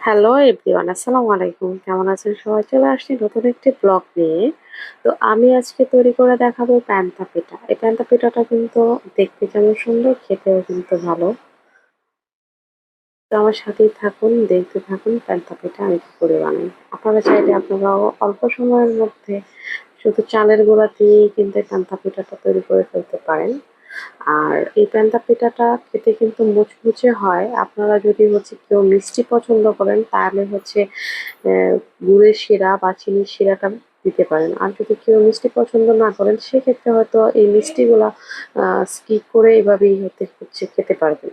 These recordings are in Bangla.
হ্যালো এভরিওয়ান আসসালামু আলাইকুম কেমন আছেন সবাই? চলে আসছি নতুন একটি ব্লগ নিয়ে। তো আমি আজকে তৈরি করে দেখাবো প্যান্তা পিঠা। এই প্যান্তা পিঠাটা কিন্তু দেখতে যেমন সুন্দর, খেতেও কিন্তু ভালো। তো আমার সাথেই থাকুন, দেখতে থাকুন প্যান্তা পিঠা আমি কি করে বানাই। আপনারা চাইলে আপনারাও অল্প সময়ের মধ্যে শুধু চালের গুঁড়া দিয়েই কিন্তু প্যান্তা পিঠাটা তৈরি করে ফেলতে পারেন। আর এই প্যান্তা পিঠাটা খেতে কিন্তু মুচমুচে হয়। আপনারা যদি হচ্ছে কেউ মিষ্টি পছন্দ করেন, তাহলে হচ্ছে গুড়ের শিরা বা চিনির শিরাটা দিতে পারেন। আর যদি কেউ মিষ্টি পছন্দ না করেন, সেক্ষেত্রে হয়তো এই মিষ্টিগুলা স্কিপ করে এভাবেই হতে হচ্ছে খেতে পারবেন।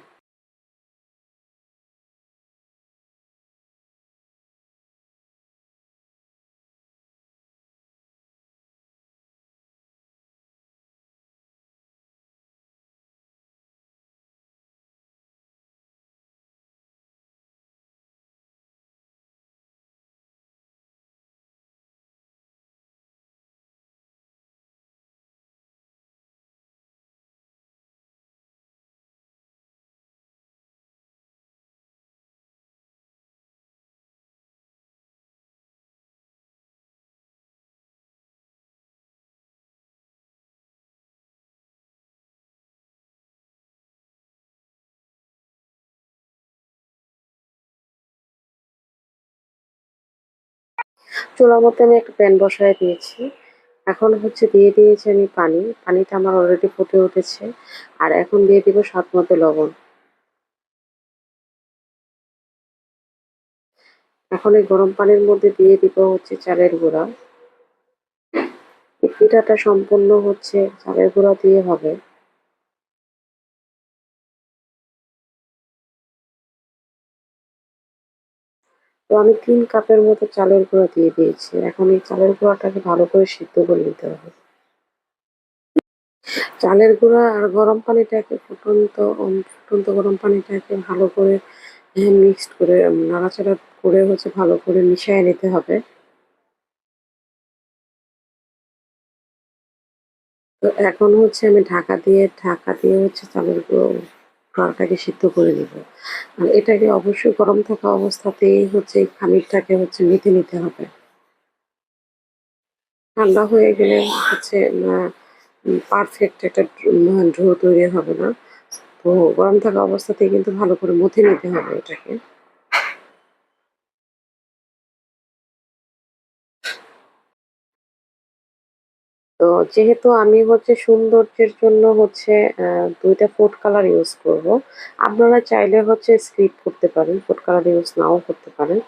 চুলার মধ্যে আমি একটা প্যান বসায় দিয়েছি। এখন হচ্ছে দিয়ে দিয়েছি আমি পানি। পানিটা আমার অলরেডি ফুটে উঠেছে। আর এখন দিয়ে দিব স্বাদ মতো লবণ। এখন এই গরম পানির মধ্যে দিয়ে দিব হচ্ছে চালের গুঁড়া। পিঠাটা সম্পূর্ণ হচ্ছে চালের গুঁড়া দিয়ে হবে। তো আমি তিন কাপের মতো চালের গুঁড়া দিয়ে দিয়েছি। এখন এই চালের গুঁড়াটাকে ভালো করে সিদ্ধ করে নিতে হবে। চালের গুঁড়া আর গরম পানিটাকে ফুটন্ত ফুটন্ত গরম পানিটাকে ভালো করে মিক্সড করে নাড়াচাড়া করে হচ্ছে ভালো করে মিশিয়ে নিতে হবে। তো এখন হচ্ছে আমি ঢাকা দিয়ে ঢাকা দিয়ে হচ্ছে চালের গুঁড়ো খাওয়াটাকে সিদ্ধ করে দেব। আর এটাকে অবশ্যই গরম থাকা অবস্থাতেই হচ্ছে খামিরটাকে হচ্ছে মেখে নিতে হবে। ঠান্ডা হয়ে গেলে হচ্ছে পারফেক্ট একটা ঢো তৈরি হবে না। তো গরম থাকা অবস্থাতেই কিন্তু ভালো করে মুথে নিতে হবে এটাকে। তো যেহেতু আমি হচ্ছে সৌন্দর্যের জন্য হচ্ছে দুইটা ফুড কালার ইউজ করব আপনারা চাইলে হচ্ছে স্ক্রিপ করতে পারেন ফুড কালার ইউজ নাও করতে পারেন।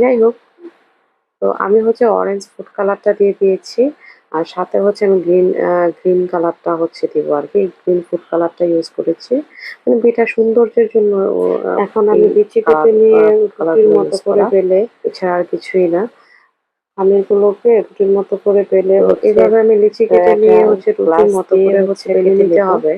যাই হোক তো আমি হচ্ছে অরেঞ্জ ফুড কালারটা দিয়ে দিয়েছি আর সাথে হচ্ছে আমি গ্রিন গ্রিন কালারটা হচ্ছে দিব আর কি গ্রিন ফুড কালারটা ইউজ করেছি। মানে বিটা সৌন্দর্যের জন্য এখন আমি বিচি কেটে নিয়ে মতো করে পেলে এছাড়া আর কিছুই না। আমিরগুলোকে রুটির মতো করে পেলে এভাবে আমি লিচি কেটে নিয়ে হচ্ছে রুটির মতো করে হচ্ছে পেলে নিতে হবে।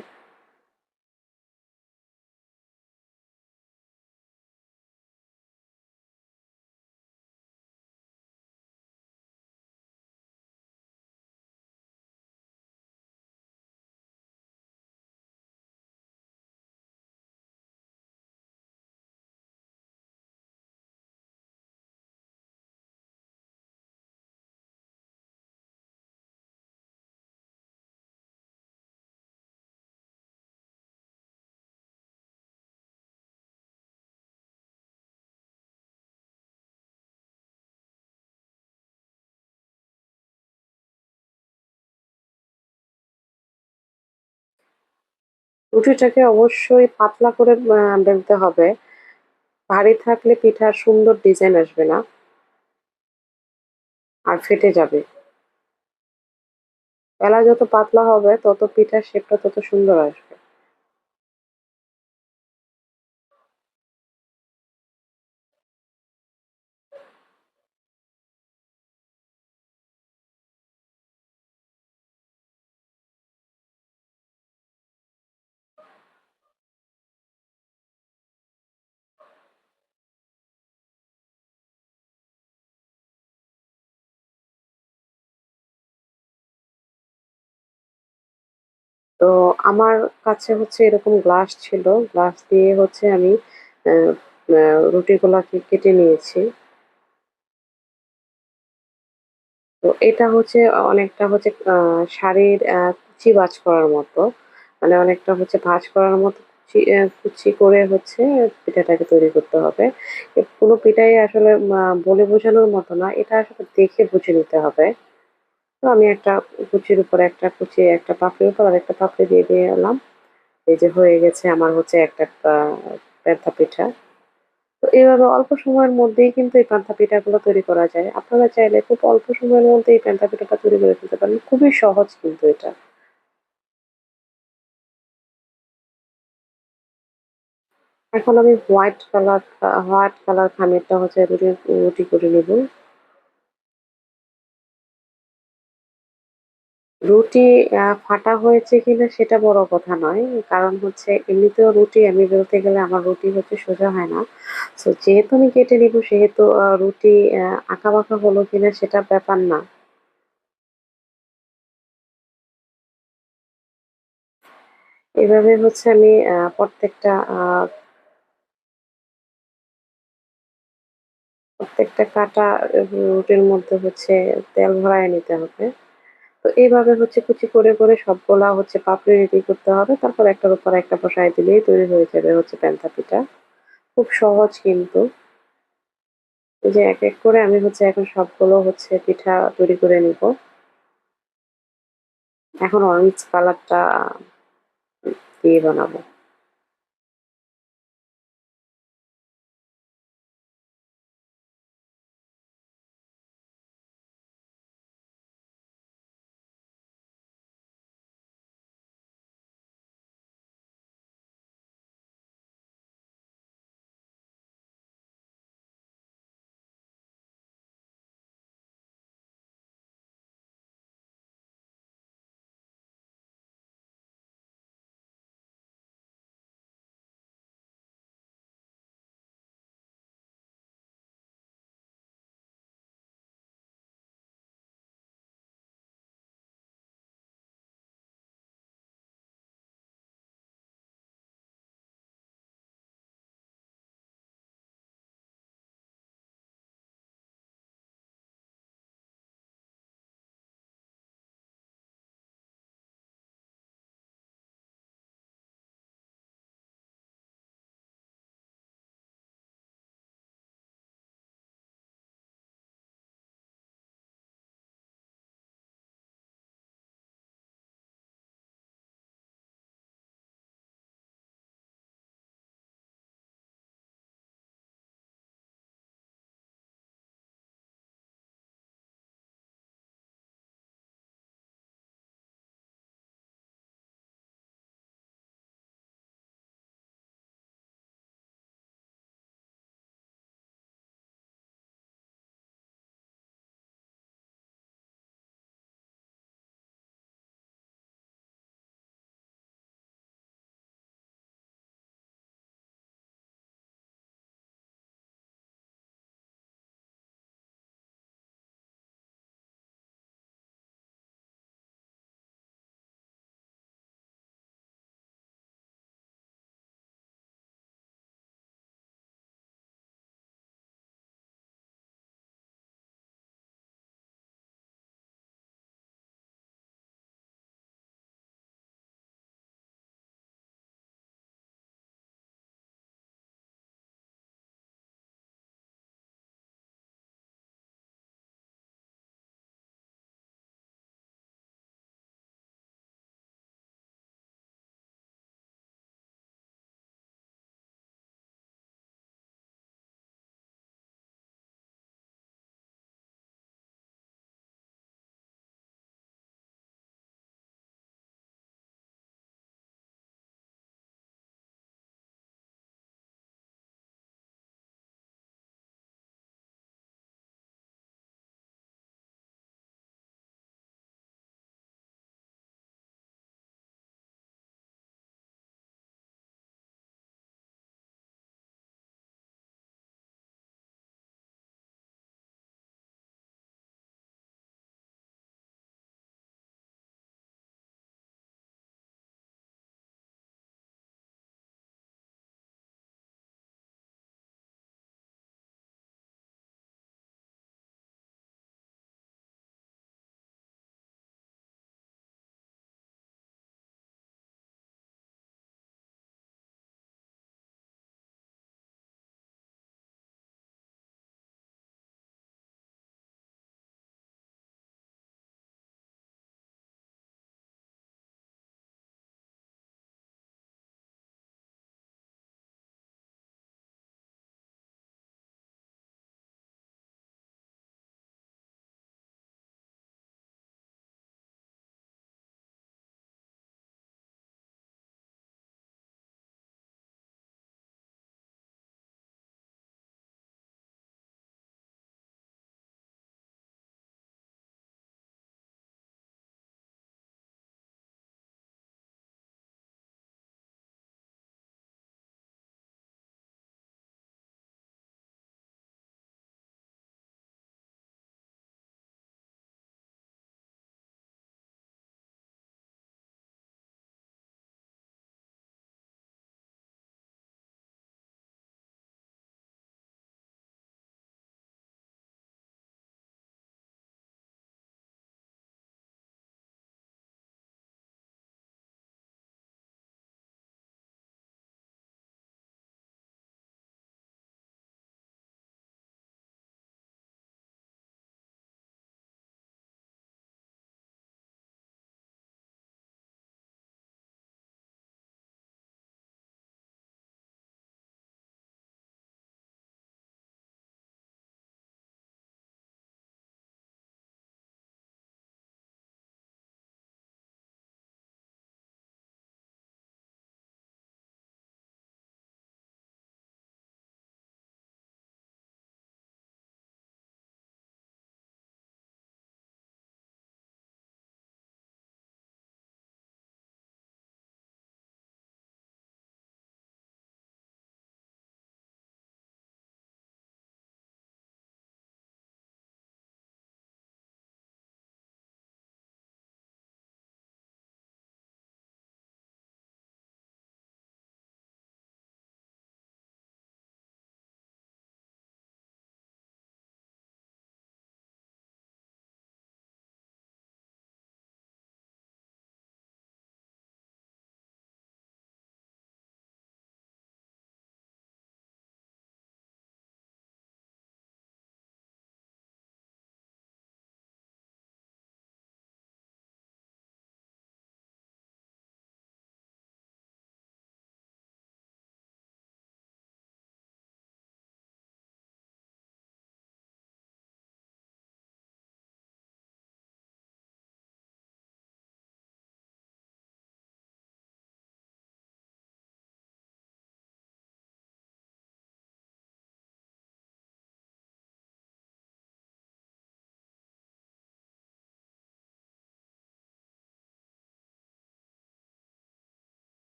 রুটিটাকে অবশ্যই পাতলা করে বেলতে হবে। ভারী থাকলে পিঠার সুন্দর ডিজাইন আসবে না। আর ফেটে যাবে। বেলা যত পাতলা হবে, তত পিঠার শেপটা তত সুন্দর আসবে। তো আমার কাছে হচ্ছে এরকম গ্লাস ছিল। গ্লাস দিয়ে হচ্ছে আমি রুটিগুলাকে কেটে নিয়েছি। তো এটা হচ্ছে অনেকটা হচ্ছে শাড়ির কুচি বাজ করার মতো। মানে অনেকটা হচ্ছে ভাজ করার মতো কুচি কুচি করে হচ্ছে পিঠাটাকে তৈরি করতে হবে। কোনো পিঠাই আসলে বলে বোঝানোর মতো না। এটা আসলে দেখে বুঝে নিতে হবে। তো আমি একটা কুচির উপরে একটা কুচি, একটা পাপড়ির উপর আর একটা পাপড়ি দিয়ে দিয়ে এলাম। এই যে হয়ে গেছে আমার হচ্ছে একটা পেঁথা পিঠা। তো এইভাবে অল্প সময়ের মধ্যেই কিন্তু এই পান্তা পিঠাগুলো তৈরি করা যায়। আপনারা চাইলে খুব অল্প সময়ের মধ্যে এই পান্তা পিঠাটা তৈরি করে ফেলতে পারেন। খুবই সহজ কিন্তু এটা। এখন আমি হোয়াইট কালার হোয়াইট কালার খামিরটা হচ্ছে রুটি রুটি করে নেব। রুটি ফাটা হয়েছে কিনা সেটা বড় কথা নয়। কারণ হচ্ছে এমনিতেও রুটি আমি বলতে গেলে আমার রুটি হচ্ছে সোজা হয় না। সো যেহেতু আমি কেটে নিব, সেহেতু রুটি আঁকা বাঁকা হলো কিনা সেটা ব্যাপার না। এভাবে হচ্ছে আমি প্রত্যেকটা প্রত্যেকটা কাটা রুটির মধ্যে হচ্ছে তেল ভরায় নিতে হবে। তো এইভাবে হচ্ছে কুচি করে করে সবগুলা হচ্ছে পাপড়ি রেডি করতে হবে। তারপর একটার উপর একটা বসায় দিলেই তৈরি হয়ে যাবে হচ্ছে প্যান্থা পিঠা খুব সহজ কিন্তু। যে এক এক করে আমি হচ্ছে এখন সবগুলো হচ্ছে পিঠা তৈরি করে নিব। এখন অরেঞ্জ কালারটা দিয়ে বানাবো।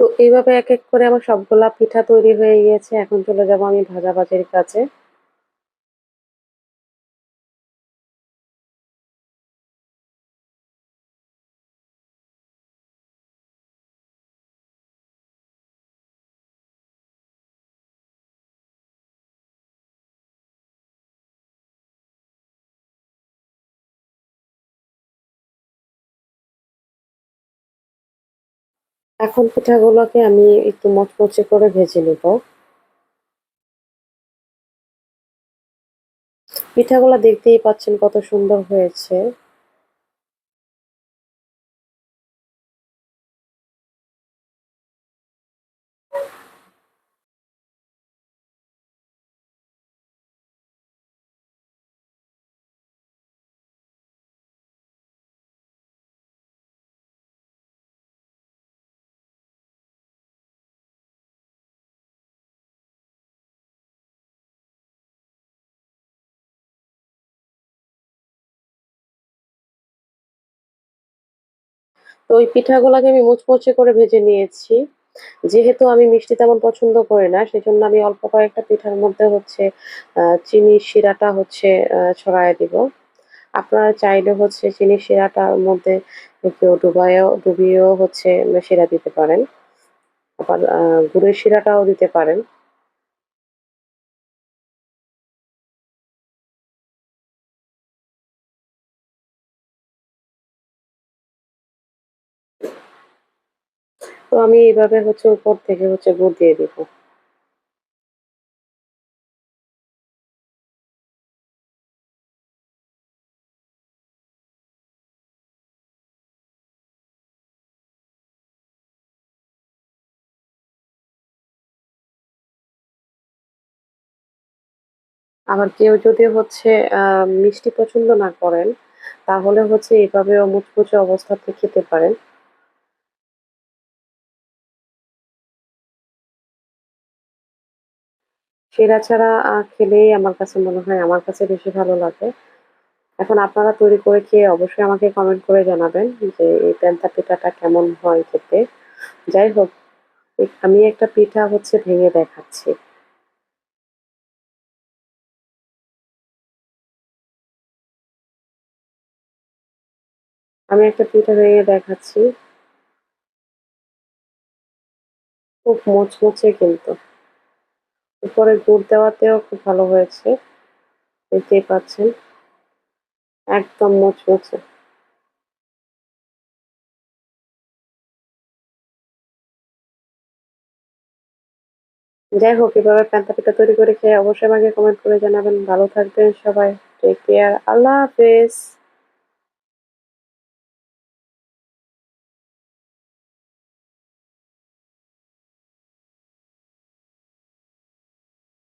তো এইভাবে এক এক করে আমার সবগুলা পিঠা তৈরি হয়ে গিয়েছে। এখন চলে যাব আমি ভাজা ভাজাভাজির কাছে। এখন পিঠাগুলোকে আমি একটু মচমচে করে ভেজে নেব। পিঠাগুলো দেখতেই পাচ্ছেন কত সুন্দর হয়েছে। তো ওই পিঠাগুলোকে আমি মুচমুচে করে ভেজে নিয়েছি। যেহেতু আমি মিষ্টি তেমন পছন্দ করি না, সেজন্য আমি অল্প কয়েকটা পিঠার মধ্যে হচ্ছে চিনির শিরাটা হচ্ছে ছড়ায় দিব। আপনারা চাইলে হচ্ছে চিনির শিরাটার মধ্যে কেউ ডুবাইও ডুবিয়েও হচ্ছে শিরা দিতে পারেন। আবার গুড়ের শিরাটাও দিতে পারেন। আমি এইভাবে হচ্ছে উপর থেকে হচ্ছে গুড় দিয়ে দিব। আবার কেউ যদি হচ্ছে মিষ্টি পছন্দ না করেন, তাহলে হচ্ছে এইভাবেও মুচমুচে অবস্থাতে খেতে পারেন। সেরা ছাড়া খেলেই আমার কাছে মনে হয় আমার কাছে বেশি ভালো লাগে। এখন আপনারা তৈরি করে খেয়ে অবশ্যই আমাকে কমেন্ট করে জানাবেন যে এই পেন্তা পিঠাটা কেমন হয় খেতে। যাই হোক আমি একটা পিঠা হচ্ছে ভেঙে দেখাচ্ছি। আমি একটা পিঠা ভেঙে দেখাচ্ছি। খুব মুচমুচে কিন্তু। উপরে গুড় দেওয়াতেও খুব ভালো হয়েছে। দেখতেই পাচ্ছেন। একদম মুচমুচে। যাই হোক, এভাবে প্যান্তা পিঠা তৈরি করে খেয়ে অবশ্যই আমাকে কমেন্ট করে জানাবেন। ভালো থাকবেন সবাই। টেক কেয়ার আল্লাহ হাফেজ।